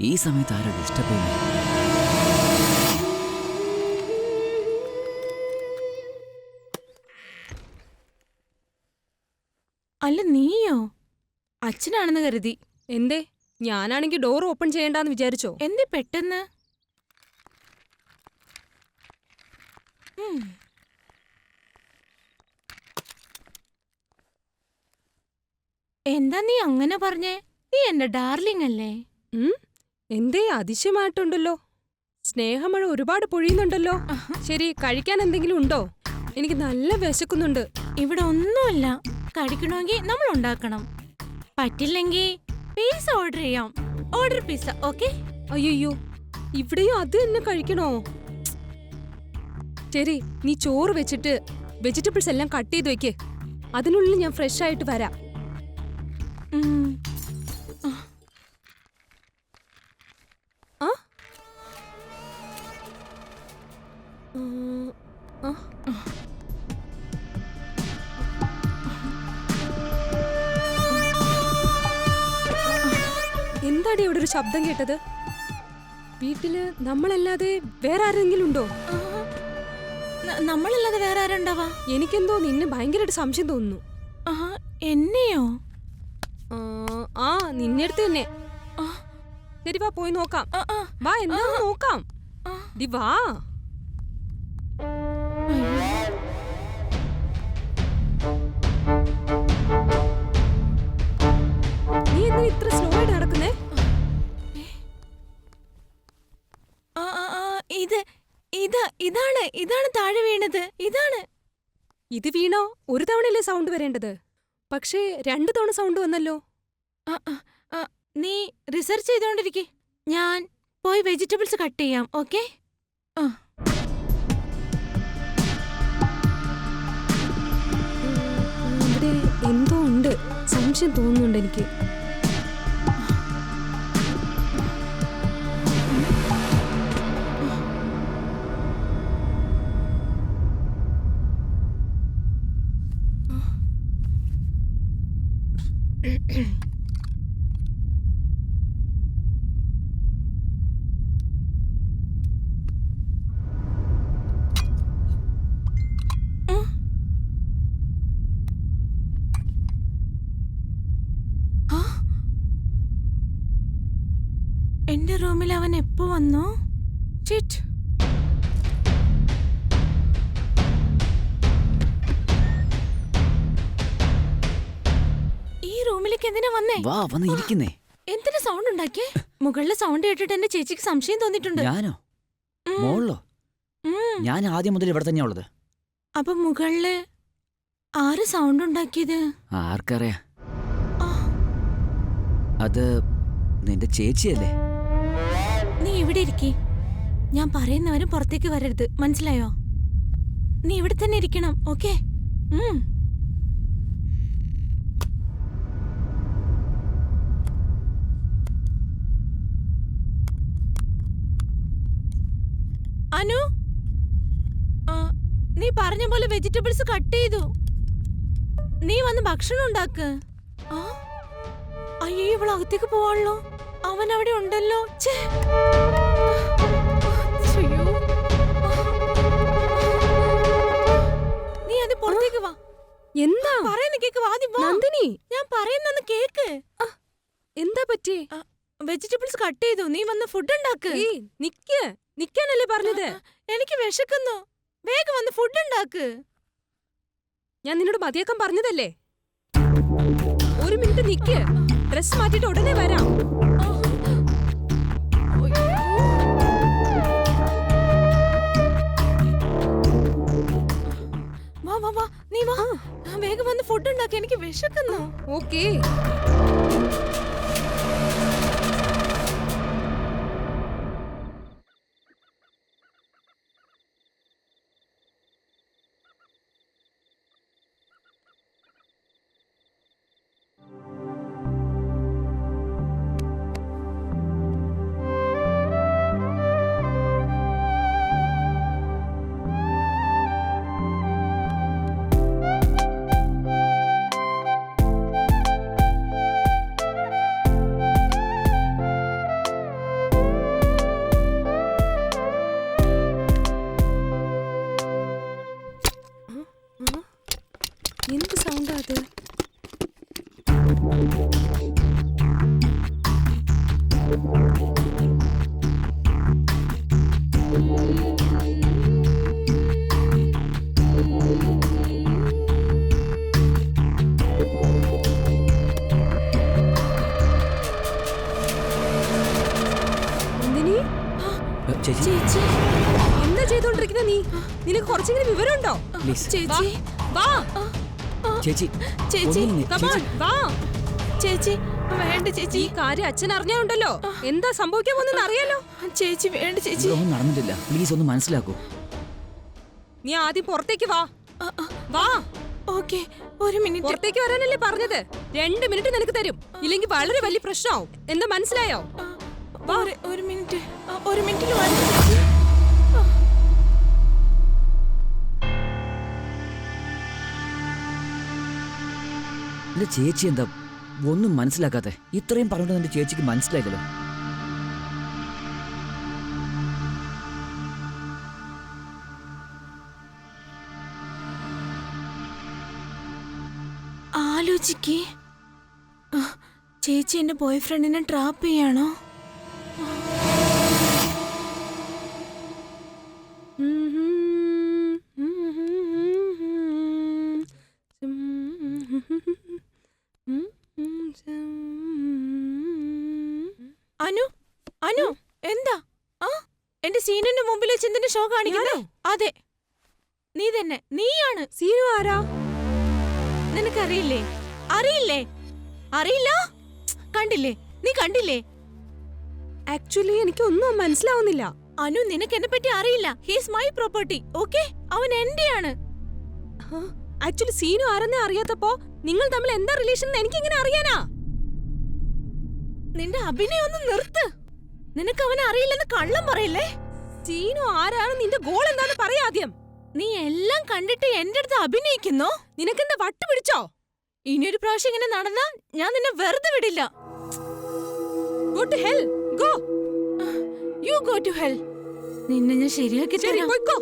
ഈ സമയത്ത് ആരോ ഡിസ്റ്റർബ് ചെയ്യുന്നത് അല്ല നീയോ? അച്ഛനാണെന്ന് കരുതി. എന്തേ? ഞാനാണെങ്കിൽ ഡോർ ഓപ്പൺ ചെയ്യണ്ടെന്ന് വിചാരിച്ചോ? എന്തേ പെട്ടെന്ന്. എന്താ നീ അങ്ങനെ പറഞ്ഞേ? നീ എന്റെ ഡാർലിംഗ് അല്ലേ? ഉം? എന്തേ അതിശയമായിട്ടുണ്ടല്ലോ? സ്നേഹമഴ ഒരുപാട് പൊഴിയുന്നുണ്ടല്ലോ. ശരി കഴിക്കാൻ എന്തെങ്കിലും ഉണ്ടോ? എനിക്ക് നല്ല വിശക്കുന്നുണ്ട്. ഇവിടെ ഒന്നുമല്ല. കഴിക്കണമെങ്കിൽ നമ്മൾ ഉണ്ടാക്കണം. പറ്റില്ലെങ്കിൽ പിസ്സ ഓർഡർ ചെയ്യാം. ഓർഡർ പിസ്സ ഓക്കെ അയ്യോ ഇവിടെയും അത് തന്നെ കഴിക്കണോ? ശരി നീ ചോറ് വെച്ചിട്ട് വെജിറ്റബിൾസ് എല്ലാം കട്ട് ചെയ്ത് വെക്ക്. അതിനുള്ളിൽ ഞാൻ ഫ്രഷ് ആയിട്ട് വരാം. എന്താടി ഇവിടെ ഒരു ശബ്ദം കേട്ടത്? വീട്ടിൽ നമ്മളല്ലാതെ വേറെ ആരെങ്കിലും ഉണ്ടോ? നമ്മളല്ലാതെ വേറെ ആരുണ്ടാവാ എനിക്കെന്തോ നിന്നെ ഭയങ്കരമായിട്ട് സംശയം തോന്നുന്നു. എന്നെയോ? ആ, നിന്നെ അടുത്ത് തന്നെ. ശരി വാ പോയി നോക്കാം. വാ എന്താ നോക്കാം. ഡി വാ. ഇതാണ് താഴെ വീണത്. ഇതാണ്. ഇത് വീണോ? ഒരു തവണയല്ലേ സൗണ്ട് വരേണ്ടത്. പക്ഷേ രണ്ടു തവണ സൗണ്ട് വന്നല്ലോ. നീ റിസർച്ച് ചെയ്തോണ്ടിരിക്കെ. ഞാൻ പോയി വെജിറ്റബിൾസ് കട്ട് ചെയ്യാം ഓക്കെ എന്തോ ഉണ്ട്. സംശയം തോന്നുന്നുണ്ട് എനിക്ക്. എന്റെ റൂമിൽ അവൻ എപ്പോ വന്നു? ചിറ്റ് എന്തിനാ വന്നേ? വാ വന്ന് ഇരിക്കുന്നേ. എന്തിനാ സൗണ്ട് ഉണ്ടാക്കിയേ? മുകളിലെ സൗണ്ട് കേട്ടിട്ട് എന്റെ ചേച്ചിക്ക് സംശയം തോന്നിട്ടുണ്ട് ഞാനോ? മോളോ മോളിലോ? ഉം. ഞാൻ ആദ്യം മുതൽ ഇവിടെ തന്നെയാ ഉള്ളത്. അപ്പൊ മുകളിൽ ആര് സൗണ്ട് ഉണ്ടാക്കിയത്? ആർക്കറിയാ. ആ, അത് നിന്റെ ചേച്ചിയല്ലേ? നീ ഇവിടെ ഇരിക്കേ. ഞാൻ പറയുന്നവരും പുറത്തേക്ക് വരരുത്. മനസ്സിലായോ? നീ ഇവിടെ തന്നെ ഇരിക്കണം ഓക്കെ അനു ആ, നീ പറഞ്ഞ പോലെ വെജിറ്റബിൾസ് കട്ട് ചെയ്തു. നീ വന്ന് ഭക്ഷണം ഉണ്ടാക്ക്. അയ്യോ ഇവൾ അകത്തേക്ക് പോവാണല്ലോ. അവൻ അവിടെ ഉണ്ടല്ലോ. ശ്ശയ്യോ. നീ അത് പുറത്തേക്ക് വാ. എന്താ? പറയുന്ന കേക്ക് ആദ്യം നന്ദിനി. ഞാൻ പറയുന്നൊന്ന് കേക്ക്. എന്താ പറ്റി വെജിറ്റബിൾസ് കട്ട് ചെയ്തു. നീ വന്ന് ഫുഡ് ഉണ്ടാക്ക്. നിക്ക്. നിക്കാനല്ലേ പറഞ്ഞത്? എനിക്ക് വിശക്കുന്നു. വേഗം വന്ന് ഫുഡ് ഉണ്ടാക്ക്. ഞാൻ നിന്നോട് മതിയാക്കാൻ പറഞ്ഞതല്ലേ? ഒരു മിനിറ്റ് നിക്ക്. ഡ്രസ് മാറ്റിട്ട് ഉടനെ വരാം. വാ വാ വാ നീ വാ. വേഗം വന്ന് ഫുഡ് ഉണ്ടാക്കി. എനിക്ക് വിശക്കുന്നു. ഓക്കേ. എന്ത് സൗണ്ടാ അത്? ചേച്ചി. എന്താ ചെയ്തോണ്ടിരിക്കുന്ന നീ? നിനക്ക് കുറച്ചെങ്കിലും വിവരമുണ്ടോ? ചേച്ചി. വാ. ചേച്ചി. ചേച്ചി. വാ. ചേച്ചി വേണ്ട ചേച്ചി ഈ കാര്യം അച്ഛൻ അറിഞ്ഞുണ്ടല്ലോ എന്താ സംഭവിക്കാൻ പോകുന്നെന്ന് അറിയാലോ. ചേച്ചി വേണ്ട ചേച്ചി. ഒന്നും നടന്നിട്ടില്ല. പ്ലീസ് ഒന്ന് മനസ്സിലാക്കൂ. നീ ആദ്യം പുറത്തേക്ക് വാ. വാ. ഓക്കെ ഒരു മിനിറ്റ്. പുറത്തേക്ക് വരാനല്ലേ പറഞ്ഞത്? രണ്ട് മിനിറ്റ് നിനക്ക് തരും. ഇല്ലെങ്കിൽ വളരെ വലിയ പ്രശ്നമാവും. എന്താ മനസ്സിലായോ? ഒരു ഒരു മിനിറ്റ്. ഒരു മിനിറ്റിൽ വരാം. എന്റെ ചേച്ചി എന്താ ഒന്നും മനസ്സിലാക്കാതെ ഇത്രയും പറഞ്ഞിട്ട് എന്റെ ചേച്ചിക്ക് മനസ്സിലായില്ലോ ആലോചിക്കേ. ചേച്ചി എന്റെ ബോയ്ഫ്രണ്ടിനെ ട്രാപ്പ് ചെയ്യാണോ? ഷോ കാണിക്കുന്നേ? അതെ. നീ തന്നെ. നീയാണ്. സീനു ആരാ? നിനക്കറിയില്ലേ? അറിയില്ലേ? അറിയില്ല? കണ്ടില്ലേ? നീ കണ്ടില്ലേ? ആക്ച്വലി എനിക്ക് ഒന്നും മനസ്സിലാവുന്നില്ല. അനു നിനക്ക് എന്നെ പറ്റി അറിയില്ല ഹീസ് മൈ പ്രോപ്പർട്ടി ഓക്കെ അവൻ എന്റെയാണ്. ആക്ച്വലി സീനു ആരെന്നെ അറിയാത്തപ്പോ നിങ്ങൾ തമ്മിൽ എന്താ റിലേഷൻ എനിക്ക് എങ്ങനെ അറിയാനാ? നിന്റെ അഭിനയം ഒന്ന് നിർത്ത്. നിനക്ക് അവനെ അറിയില്ലെന്ന് കള്ളം പറയില്ലേ? സീനു ആരാണ്? നിന്റെ ഗോൾ എന്താന്ന് പറയാ ആദ്യം. നീ എല്ലാം കണ്ടിട്ട് എന്റെ അടുത്ത് അഭിനയിക്കുന്നോ? നിനക്കെന്താ വട്ട് പിടിച്ചോ? ഇനിയൊരു പ്രാവശ്യം ഇങ്ങനെ നടന്നാ ഞാൻ നിന്നെ വെറുതെ വിടില്ല. Go to hell go you go to hell നിന്നെ ഞാൻ ശരിയാക്കി ശരി തരാം. പോയിക്കോ.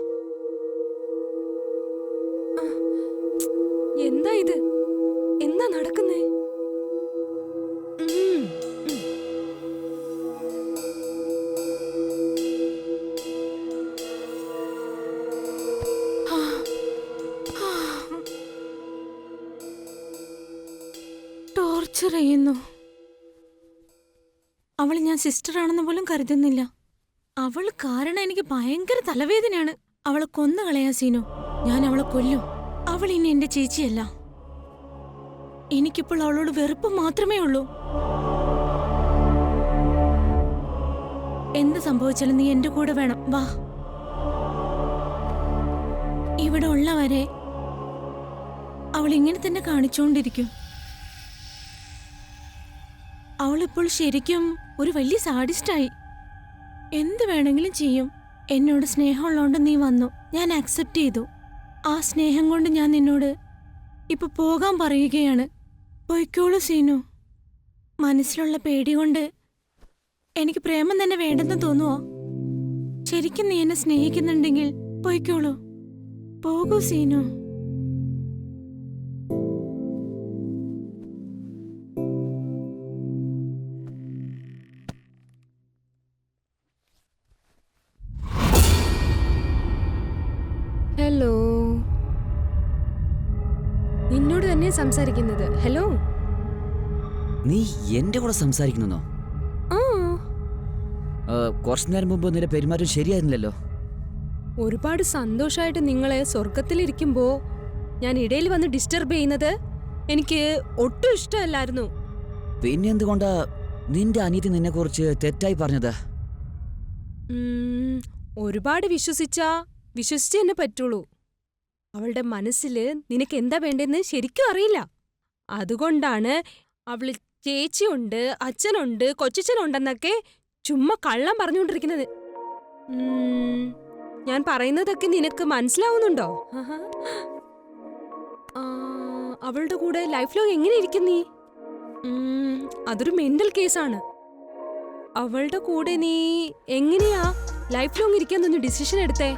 ടോർച്ചർ അവൾ ഞാൻ സിസ്റ്റർ ആണെന്ന് പോലും കരുതുന്നില്ല. അവൾ കാരണം എനിക്ക് ഭയങ്കര തലവേദനയാണ്. അവളെ കൊന്നു കളയാ സീനു. ഞാൻ അവളെ കൊല്ലും. അവൾ ഇനി എന്റെ ചേച്ചിയല്ല. എനിക്കിപ്പോൾ അവളോട് വെറുപ്പ് മാത്രമേ ഉള്ളൂ. എന്ത് സംഭവിച്ചാലും നീ എന്റെ കൂടെ വേണം. വാ. ഇവിടെ ഉള്ളവരെ അവൾ ഇങ്ങനെ തന്നെ കാണിച്ചുകൊണ്ടിരിക്കും അവളിപ്പോൾ ശരിക്കും ഒരു വലിയ സാഡിസ്റ്റായി. എന്ത് വേണമെങ്കിലും ചെയ്യും. എന്നോട് സ്നേഹമുള്ളതുകൊണ്ട് നീ വന്നു. ഞാൻ അക്സെപ്റ്റ് ചെയ്തു. ആ സ്നേഹം കൊണ്ട് ഞാൻ നിന്നോട് ഇപ്പൊ പോകാൻ പറയുകയാണ്. പൊയ്ക്കോളൂ സീനു. മനസ്സിലുള്ള പേടി കൊണ്ട് എനിക്ക് പ്രേമം തന്നെ വേണ്ടെന്ന് തോന്നുവോ? ശരിക്കും നീ എന്നെ സ്നേഹിക്കുന്നുണ്ടെങ്കിൽ പൊയ്ക്കോളൂ. പോകൂ സീനു. നിന്നോട് സംസാരിക്കുന്നത്. ഹലോ? നീ എന്റെ കൂടെ സംസാരിക്കുന്നോ കുറച്ചു നേരം മുമ്പ് നിന്റെ പെരുമാറ്റം ശരിയായിരുന്നില്ലല്ലോ? ഒരുപാട് സന്തോഷമായിട്ട് നിങ്ങളെ സ്വർഗത്തിലിരിക്കുമ്പോ ഞാൻ ഇടയിൽ വന്ന് ഡിസ്റ്റർബ് ചെയ്യുന്നത് എനിക്ക് ഒട്ടും ഇഷ്ടമല്ലായിരുന്നു. പിന്നെ എന്തുകൊണ്ടാ നിന്റെ അനിയത്തി നിന്നെ കുറിച്ച് തെറ്റായി പറഞ്ഞത്? ഒരുപാട് വിശ്വസിച്ചാ വിശ്വസിച്ചേ എന്നെ പറ്റുള്ളൂ. അവളുടെ മനസ്സിൽ നിനക്ക് എന്താ വേണ്ടെന്ന് ശരിക്കും അറിയില്ല. അതുകൊണ്ടാണ് അവൾ ചേച്ചിയുണ്ട് അച്ഛനുണ്ട് കൊച്ചച്ഛനുണ്ടെന്നൊക്കെ ചുമ്മാ കള്ളം പറഞ്ഞുകൊണ്ടിരിക്കുന്നത്. ഞാൻ പറയുന്നതൊക്കെ നിനക്ക് മനസ്സിലാവുന്നുണ്ടോ? അവളുടെ കൂടെ ലൈഫ് ലോങ് എങ്ങനെ ഇരിക്കും നീ? അതൊരു മെന്റൽ കേസാണ്. അവളുടെ കൂടെ നീ എങ്ങനെയാ ലൈഫ് ലോങ് ഇരിക്കാൻ നിന്ന് ഡിസിഷൻ എടുത്തേ?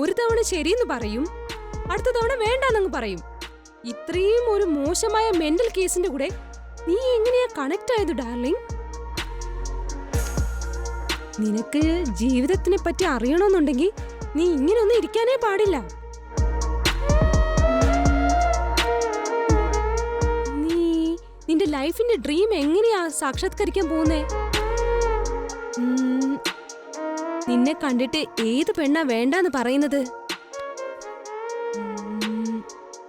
ഒരു തവണ ശരിയെന്ന് പറയും അടുത്ത തവണ വേണ്ടാന്നങ്ങ് പറയും. ഇത്രയും ഒരു മോശമായ മെന്റൽ കേസിന്റെ കൂടെ നീ എങ്ങനെയാ കണക്ട് ആയത് ഡാർലിംഗ് നിനക്ക് ജീവിതത്തിനെ പറ്റി അറിയണമെന്നുണ്ടെങ്കിൽ നീ ഇങ്ങനെയൊന്നും ഇരിക്കാനേ പാടില്ല. നീ നിന്റെ ലൈഫിന്റെ ഡ്രീം എങ്ങനെയാ സാക്ഷാത്കരിക്കാൻ പോകുന്നേ? നിന്നെ കണ്ടിട്ട് ഏത് പെണ്ണാ വേണ്ടാന്ന് പറയുന്നത്?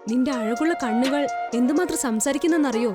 നിന്റെ അഴകുള്ള കണ്ണുകൾ എന്തുമാത്രം സംസാരിക്കുന്നെന്നറിയോ?